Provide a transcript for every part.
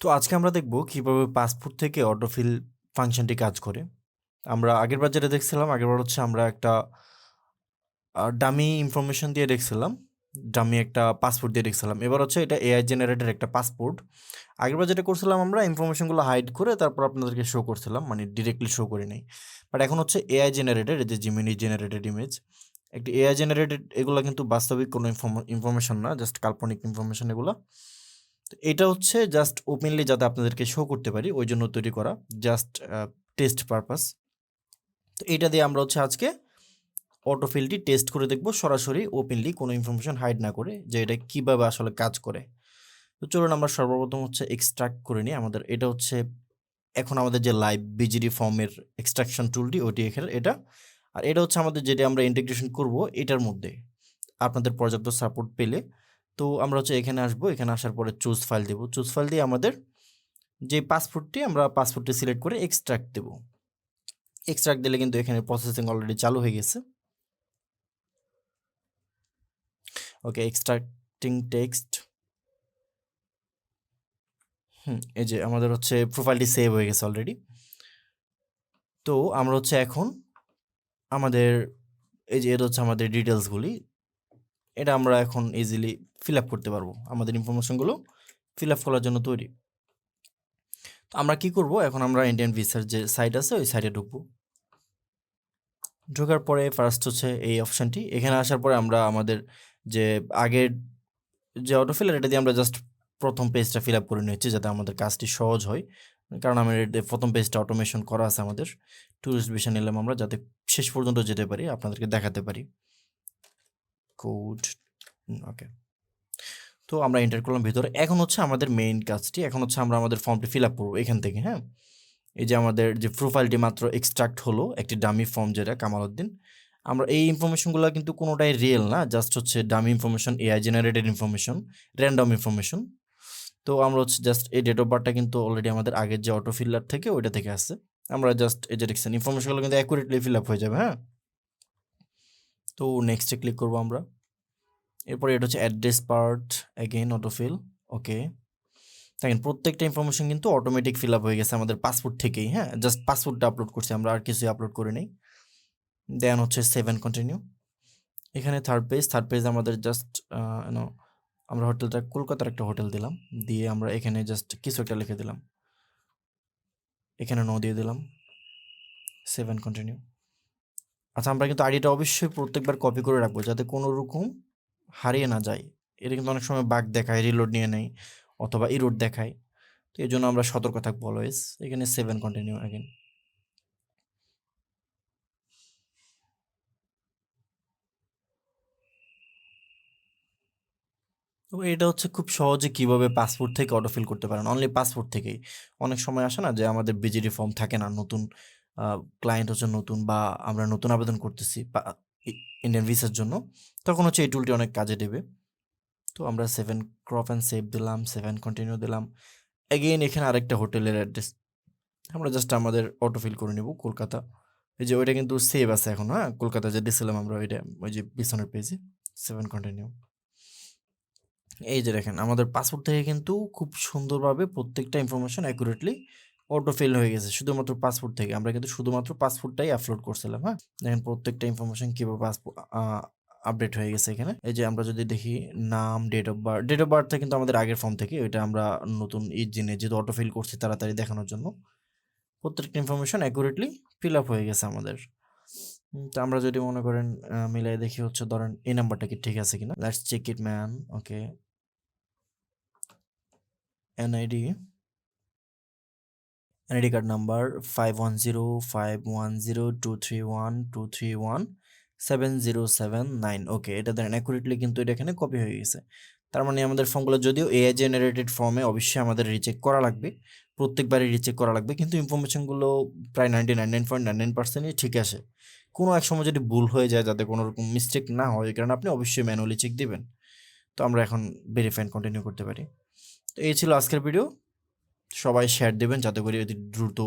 তো আজকে আমরা দেখব কীভাবে পাসপোর্ট থেকে অটোফিল ফাংশনটি কাজ করে। আমরা আগেরবার যেটা দেখছিলাম, আগেরবার হচ্ছে আমরা একটা ডামি ইনফরমেশন দিয়ে দেখছিলাম। ডামি একটা পাসপোর্ট দিয়ে দেখছিলাম। এবার হচ্ছে এটা এআই জেনারেটেড একটা পাসপোর্ট। আগেরবার যেটা করছিলাম আমরা ইনফরমেশনগুলো হাইড করে তারপর আপনাদেরকে শো করছিলাম। মানে ডিরেক্টলি শো করি নাই। বাট এখন হচ্ছে এআই জেনারেটেড যে জিমিনি জেনারেটেড ইমেজ। একটি এআই জেনারেটেড এগুলো কিন্তু বাস্তবিক কোনো ইনফরম ইনফরমেশন না। জাস্ট কাল্পনিক ইনফরমেশন এগুলা। তো এটা হচ্ছে জাস্ট ওপেনলি যাতে আপনাদেরকে শো করতে পারি ওই জন্য তৈরি করা। Just test purpose. তো এটা দিয়ে আমরা হচ্ছে আজকে অটোফিলটি টেস্ট করে দেখব, সরাসরি ওপেনলি কোনো ইনফরমেশন হাইড না করে যে এটা কীভাবে আসলে কাজ করে। তো চলুন আমরা সর্বপ্রথম হচ্ছে এক্সট্রাক্ট করে নিই। আমাদের, এটা হচ্ছে এখন আমাদের যে লাইভ বিজিডি ফর্মের এক্সট্রাকশন টুলটি ওটি এখানে এটা। আর এটা হচ্ছে আমাদের যেটা আমরা ইন্টিগ্রেশন করব, এটার মধ্যে। আপনাদের পর্যাপ্ত সাপোর্ট পেলে তো আমরা হচ্ছে এখানে আসব। এখানে আসার পরে চুজ ফাইল দেব। চুজ ফাইল দিয়ে আমাদের যে পাসপোর্টটি আমরা পাসপোর্টটি সিলেক্ট করে এক্সট্রাক্ট দেব। এক্সট্রাক্ট দিলে কিন্তু এখানে প্রসেসিং অলরেডি চালু হয়ে গেছে। ওকে এক্সট্রাক্টিং টেক্সট। হুম, এই যে আমাদের হচ্ছে প্রোফাইলটি সেভ হয়ে গেছে অলরেডি। তো আমরা হচ্ছে এখন আমাদের এই যে এটা হচ্ছে আমাদের ডিটেইলসগুলি। এটা আমরা এখন ইজিলি ফিল আপ করতে পারব। আমাদের ইনফরমেশনগুলো ফিল আপ করার জন্য তৈরি। তো আমরা কি করব এখন আমরা ইন্ডিয়ান ভিসার যে সাইট আছে ওই সাইটে ঢুকবো। ঢোকার পরে ফার্স্ট হচ্ছে এই অপশানটি এখানে আসার পরে আমরা আমাদের যে আগের যে অটোফিলার এটা দিয়ে আমরা জাস্ট প্রথম পেজটা ফিল আপ করে নিয়েছি যাতে আমাদের কাজটি সহজ হয়। কারণ আমার এতে প্রথম পেজটা অটোমেশন করা আছে আমাদের। টুরিস্ট ভিসা নিলাম আমরা যাতে শেষ পর্যন্ত যেতে পারি, আপনাদেরকে দেখাতে পারি। Code okay. তো আমরা এন্টার করলাম ভিতরে। এখন হচ্ছে আমাদের মেইন কাজটি। এখন হচ্ছে আমরা আমাদের ফর্মটি ফিল আপ করব এখান থেকে, হ্যাঁ? এই যে আমাদের যে প্রোফাইলটি মাত্র এক্সট্রাক্ট হলো একটি ডামি ফর্ম যেটা কামালউদ্দিন। আমরা এই ইনফরমেশনগুলো কিন্তু কোনোটাই রিয়েল না। জাস্ট হচ্ছে dummy information, AI generated information, random information. তো আমরা হচ্ছে জাস্ট এই ডেট অফ বার্থটা কিন্তু অলরেডি আমাদের আগের যে অটোফিলার থেকে ওইটা থেকে আসছে। আমরা জাস্ট এই যে দেখছেন ইনফরমেশনগুলো কিন্তু অ্যাকুরেটলি ফিল আপ হয়ে যাবে, হ্যাঁ? তো নেক্সট ক্লিক করব আমরা। এরপরে এটা হচ্ছে address part again autofill okay. দেখেন প্রত্যেকটা ইনফরমেশন কিন্তু অটোমেটিক ফিল আপ হয়ে গেছে আমাদের পাসপোর্ট থেকেই, হ্যাঁ? জাস্ট পাসপোর্টটা আপলোড করছি আমরা আর কিছুই আপলোড করি নাই। দেন হচ্ছে সেভেন কন্টিনিউ। এখানে থার্ড পেজ, থার্ড পেজ আমাদের জাস্ট আমরা হোটেলটা কলকাতার একটা হোটেল দিলাম। দিয়ে আমরা এখানে জাস্ট কিছু একটা লিখে দিলাম। এখানে নো দিয়ে দিলাম। Save and continue. আচ্ছা আমরা কিন্তু আইডিটা অবশ্যই প্রত্যেকবার কপি করে রাখব যাতে কোনো রকম হারিয়ে না যায়। এটা কিন্তু অনেক সময় বাঘ দেখায়, রিলোড নিয়ে নেয় অথবা ইরোড দেখায়। তো এই জন্য আমরা সতর্ক থাকব অলওয়েজ। এখানে সেভ এন্ড কন্টিনিউ এগেইন। তো এটা হচ্ছে খুব সহজে কীভাবে পাসপোর্ট থেকে অটোফিল করতে পারেন। অনলি পাসপোর্ট থেকেই। অনেক সময় আসে না যে আমাদের বিজিডি ফর্ম থাকে না। নতুন ক্লায়েন্ট হচ্ছে নতুন বা আমরা নতুন আবেদন করতেছি ই ইন্ডিয়ান ভিসার জন্য। তখন হচ্ছে এই টুলটি অনেক কাজে দেবে। তো আমরা save and crop and save দিলাম, সেভেন কন্টিনিউ দিলাম। এগেইন এখানে আরেকটা হোটেলের অ্যাড্রেস। আমরা জাস্ট আমাদের অটো ফিল করে নিব কলকাতা। এই যে ওইটা কিন্তু সেভ আছে এখন, হ্যাঁ? কলকাতা যে দিছিলাম আমরা ওইটা ওই যে পিছনের পেজে। Save and continue. এই যে দেখেন আমাদের পাসপোর্ট থেকে কিন্তু খুব সুন্দরভাবে প্রত্যেকটা ইনফরমেশন অ্যাকুরেটলি অটোফিল হয়ে গেছে। শুধুমাত্র পাসপোর্ট থেকে। আমরা কিন্তু শুধুমাত্র পাসপোর্টটাই আপলোড করছিলাম, হ্যাঁ? দেখেন প্রত্যেকটা ইনফরমেশন কীভাবে পাসপোর্ট আপডেট হয়ে গেছে এখানে। এই যে আমরা যদি দেখি নাম, date of birth, date of বার্থটা কিন্তু আমাদের আগের ফর্ম থেকে। ওইটা আমরা নতুন ইঞ্জিনে যেহেতু অটোফিল করছি তাড়াতাড়ি দেখানোর জন্য। প্রত্যেকটা ইনফরমেশন অ্যাকুরেটলি ফিল আপ হয়ে গেছে আমাদের। তো আমরা যদি মনে করেন মিলাই দেখি হচ্ছে ধরেন এই নাম্বারটা কি ঠিক আছে কিনা? Let's check it man. Okay. NID NID card number 5105102312317079 okay এটা দেন অ্যাকুরেটলি কিন্তু এটা এখানে কপি হয়ে গেছে। তার মানে আমাদের ফর্মগুলো যদিও এআই জেনারেটেড ফর্মে অবশ্যই আমাদের রিচেক করা লাগবে। প্রত্যেকবারই রিচেক করা লাগবে। কিন্তু ইনফরমেশনগুলো প্রায় 99.99% ই ঠিক আছে কোনো এক সময় যদি ভুল হয়ে যায়, যাতে কোনো রকম মিস্টেক না হয় কারণে আপনি অবশ্যই ম্যানুয়ালি চেক দিবেন। তো আমরা এখন ভেরিফাই এন্ড কন্টিনিউ করতে পারি। তো এই ছিল আজকের ভিডিও। সবাই শেয়ার দেবেন যাতে করে অতি দ্রুত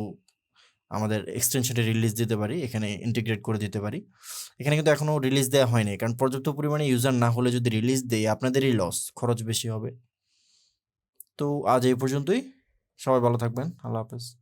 আমাদের এক্সটেনশনটা রিলিজ দিতে পারি। এখানে ইন্টিগ্রেট করে দিতে পারি। এখানে কিন্তু এখনও রিলিজ দেওয়া হয়নি, কারণ পর্যাপ্ত পরিমাণে ইউজার না হলে যদি রিলিজ দেয় আপনাদেরই লস। খরচ বেশি হবে। তো আজ এই পর্যন্তই। সবাই ভালো থাকবেন। আল্লাহ হাফেজ।